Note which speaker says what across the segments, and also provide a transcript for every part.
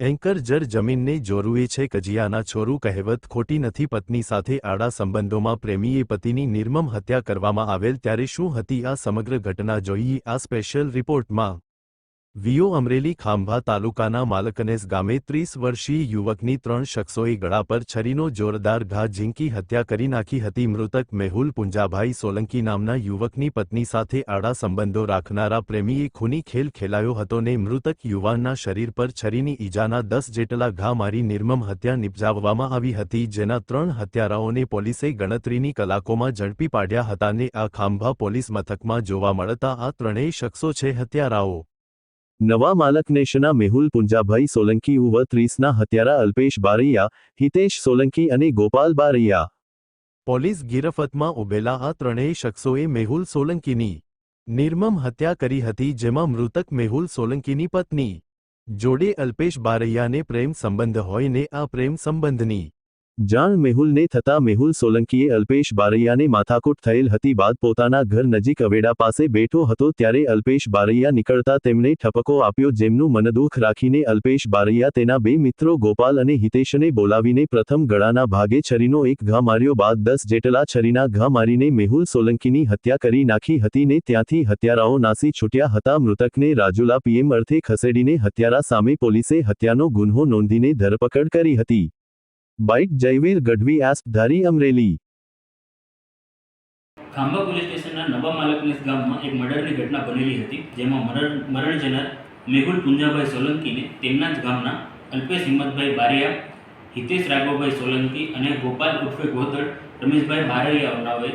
Speaker 1: Anchor જર જમીનને જોરુએ છે કજિયાના છોરું કહેવત, ખોટી નથી પત્ની સાથે આડા સંબંધોમાં પ્રેમીએ પતિની નિર્મમ હત્યા કરવામાં આવેલ, ત્યારે શું હતી આ સમગ્ર ઘટના? જોઈએ આ સ્પેશિયલ રિપોર્ટમાં વીઓ અમરેલી ખાંભા તાલુકાના માલકનેસ ગામે ત્રીસ વર્ષીય યુવકની ત્રણ શખ્સોએ ગળા પર છરીનો જોરદાર ઘા ઝીંકી હત્યા કરી નાખી હતી. મૃતક મેહુલ પુંજાભાઈ સોલંકી નામના યુવકની પત્ની સાથે આડા સંબંધો રાખનારા પ્રેમીએ ખૂની ખેલ ખેલાયો હતો ને મૃતક યુવાનના શરીર પર છરીની ઈજાના દસ જેટલા ઘા મારી નિર્મમ હત્યા નિપજાવવામાં આવી હતી, જેના ત્રણ હત્યારાઓને પોલીસે ગણતરીની કલાકોમાં ઝડપી પાડ્યા હતા ને આ ખાંભા પોલીસ મથકમાં જોવા મળતા આ ત્રણેય શખ્સો છે હત્યારાઓ. નવા માલકનેશના મેહુલ પુંજાભાઈ સોલંકી ઉવ ત્રીસના હત્યારા અલ્પેશ બારૈયા, હિતેશ સોલંકી અને ગોપાલ બારૈયા. પોલીસ ગિરફતમાં ઉભેલા આ ત્રણેય શખ્સોએ મેહુલ સોલંકીની નિર્મમ હત્યા કરી હતી, જેમાં મૃતક મેહુલ સોલંકીની પત્ની. જોડે અલ્પેશ બારૈયાને પ્રેમ સંબંધ હોય ને આ પ્રેમ સંબંધની જાણ મેહુલને થતા મેહુલ સોલંકીએ અલ્પેશ બારૈયાને માથાકૂટ થયેલ હતી બાદ પોતાના ઘર નજીક અવેડા પાસે બેઠો હતો ત્યારે અલ્પેશ બારૈયા નીકળતા તેમણે ઠપકો આપ્યો જેમનું મનદુખ રાખીને અલ્પેશ બારૈયા તેના બે મિત્રો ગોપાલ અને હિતેશને બોલાવીને પ્રથમ ગળાના ભાગે છરીનો એક ઘા માર્યો બાદ દસ જેટલા છરીના ઘા મારીને મેહુલ સોલંકીની હત્યા કરી નાખી હતી ને ત્યાંથી હત્યારાઓ નાસી છૂટ્યા હતા. મૃતકને રાજુલા પીએમ અર્થે ખસેડીને હત્યારા સામે પોલીસે હત્યાનો ગુન્હો નોંધીને ધરપકડ કરી હતી. બાઇટ જયવીર ગઢવી આસ્પ ધારી અમરેલી
Speaker 2: ખાંભા પોલીસ સ્ટેશનના નવા માલકનેસ ગામમાં એક મર્ડરની ઘટના બનેલી હતી, જેમાં મરણ મરણ જનાર મેહુલ પુંજાભાઈ સોલંકીને તેમના જ ગામના અલ્પેશ હિંમતભાઈ બારિયા, હિતેશ રાઘવભાઈ સોલંકી અને ગોપાલ ઉર્ફે ગોતળ રમેશભાઈ બારૈયાઓનાઓએ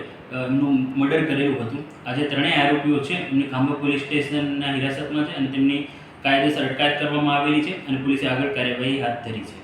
Speaker 2: એમનું મર્ડર કરેલું હતું. આજે ત્રણેય આરોપીઓ છે, એમને ખાંભા પોલીસ સ્ટેશનના હિરાસતમાં છે અને તેમની કાયદેસર અટકાયત કરવામાં આવેલી છે અને પોલીસે આગળ કાર્યવાહી હાથ ધરી છે.